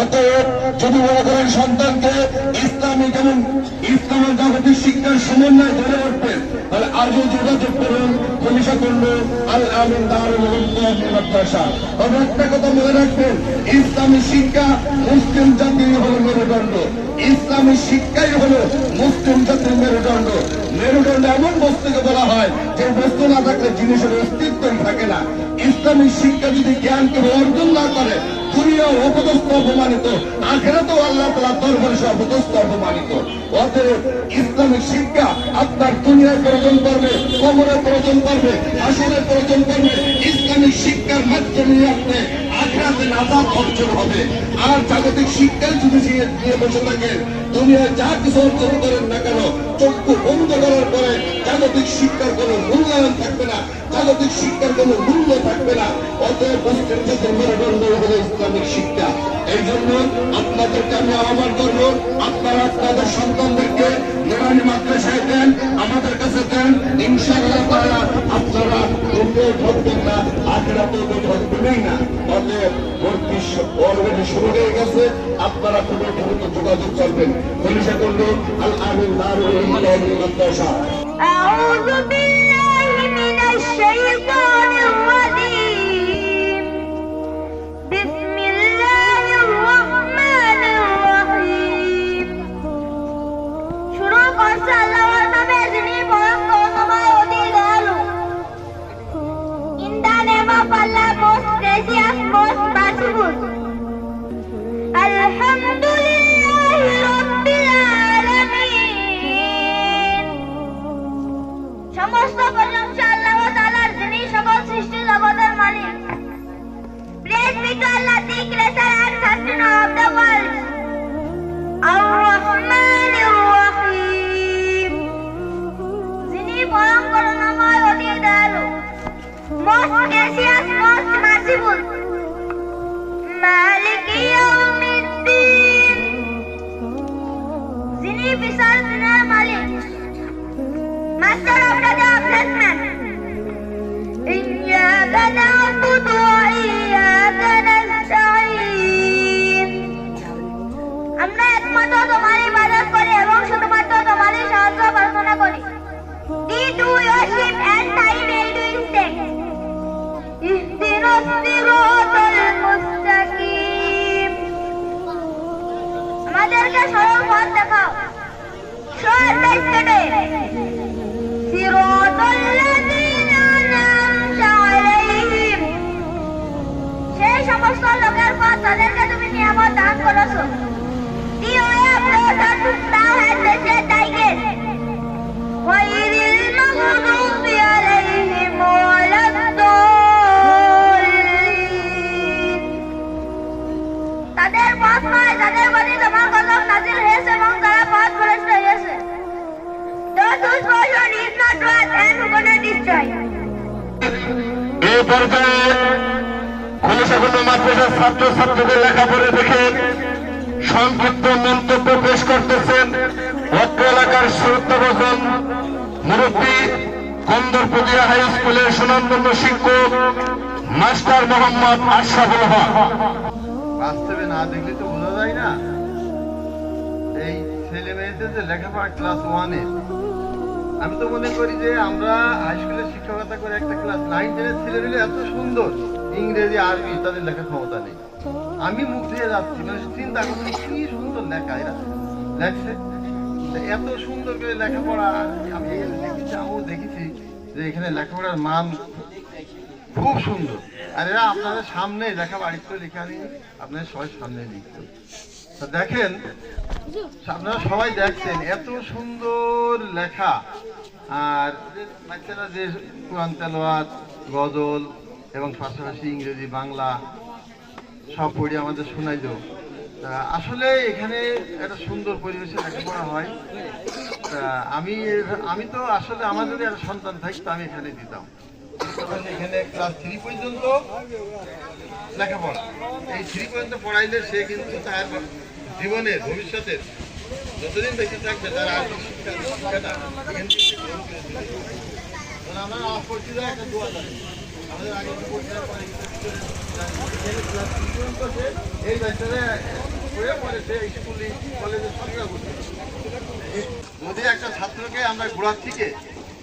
অতএব যদি মনে করেন সন্তানকে ইসলামী যেমন ইসলামের জাগতিক শিক্ষার সমন্বয় ধরে উঠবেন তাহলে আজও যোগাযোগ করুন খলিশা করল তবে একটা কথা মনে রাখবেন, ইসলামী শিক্ষা মুসলিম জাতির হল মেরুদণ্ড। ইসলামী শিক্ষাই হলো মুসলিম জাতির মেরুদণ্ড। মেরুদণ্ড এমন বস্তুকে না থাকলে জিনিসের অস্তিত্বই থাকে না। ইসলামী শিক্ষা যদি জ্ঞানকে অর্জন না করে অতএব শিক্ষা প্রয়োজন করবে প্রয়োজন করবে আসলে ইসলামিক শিক্ষার মাধ্যমে আপনি অর্জন হবে। আর জাগতিক শিক্ষায় যদি নিয়ে বসে যা কিছু অর্জন করেন না কেন, চক্ষু বন্ধ করার পরে জাগতিক শিক্ষার কোনো মূল্যায়ন থাকবে না। জাগতিক শিক্ষার কোনো মূল্য থাকবে না। অতএব ইসলামিক শিক্ষা। এই জন্য আপনাদেরকে আমি আহ্বান করব, আপনারা আপনাদের সন্তানদেরকে মাদ্রাসায় দেন যোগাযোগ করবেন খলিশা করলো আল আমিন দারুল উলুম মাদ্রাসা أعوذ بالله من الشيطان الرجيم بسم الله الرحمن الرحيم শুরু করছে আল্লাহর নামে যিনি পরম করুণাময় অতি দয়ালু In the name of Allah, most সেই সমস্ত লোকের তাদেরকে তুমি নিয়ামত দান করেছ। এই পর্যায়ে খলিশাগুলো মাদ্রাসার ছাত্র ছাত্রীদের লেখাপড়া দেখে সংক্ষিপ্ত মন্তব্য পেশ করতেছেন অত্র এলাকার শ্রদ্ধাভোজন মুরব্বী কন্দরপুদিয়া হাই স্কুলের সুনামধন্য শিক্ষক, মাস্টার মোহাম্মদ আশরাফুল হক। বাস্তবে না দেখলে তো বোঝা যায় না। এই ছেলে মেয়েদের যে লেখাপড়া ক্লাস ওয়ানে আমি তো মনে করি যে আমরা হাই স্কুলের শিক্ষকতা করে একটা ক্লাস নাইন টেনের ছেলেমেলে এত সুন্দর। ইংরেজি, আরবি তাদের লেখার ক্ষমতা নেই। আমি মুখ দিয়ে যাচ্ছি মানে চিন্তা করছি, কি সুন্দর লেখা এরা। লেখছে। এত সুন্দর করে লেখাপড়া আমি দেখেছি, আমিও দেখেছি যে এখানে লেখাপড়ার মান খুব সুন্দর। আর এরা আপনাদের সামনে লেখা বাড়িতে লেখা নেই আপনাদের সবাই সামনে লিখত। দেখেন, আপনারা সবাই দেখছেন, এত সুন্দর লেখা। আর বাচ্চারা যে কোরআন তেলোয়াত গজল এবং পাশাপাশি ইংরেজি, বাংলা সব পড়ে আমাদের শোনাইল। আসলে এখানে একটা সুন্দর পরিবেশে লেখাপড়া হয়। আমি আমি তো আসলে আমার যদি একটা সন্তান থাকতো আমি এখানে দিতাম। এখানে ক্লাস থ্রি পর্যন্ত লেখাপড়া। এই থ্রি পর্যন্ত পড়াইলে সে কিন্তু তার জীবনের, ভবিষ্যতের যতদিন বেঁচে থাকবে, তার আমরা আজ একটা দোয়া আমাদের আগে এই বাচ্চারা সে স্কুলে যদি একটা ছাত্রকে আমরা গোড়ার থেকে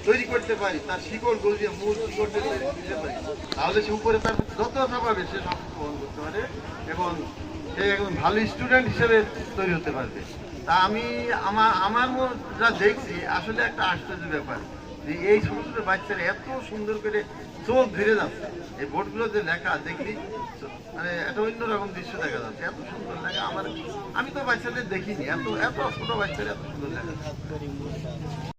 তৈরি করতে পারি, তার শিকড় মূল শিকড় দিয়ে তৈরি দিতে পারি, তাহলে সে উপরে তার যত পাবে, সে সব করতে পারে এবং সে একজন ভালো স্টুডেন্ট হিসেবে তৈরি হতে পারবে। তা আমি আমার আমার যা দেখছি, আসলে একটা আশ্চর্য ব্যাপার যে এই ছোট বাচ্চারা এত সুন্দর করে চোখ ধরে যাচ্ছে। এই বোর্ডগুলো যে লেখা, দেখলি? মানে একটা অন্যরকম দৃশ্য দেখা যাচ্ছে। এত সুন্দর লেখা, আমার আমি তো বাচ্চাদের দেখিনি। এত এত ছোট বাচ্চারা এত সুন্দর লেখা।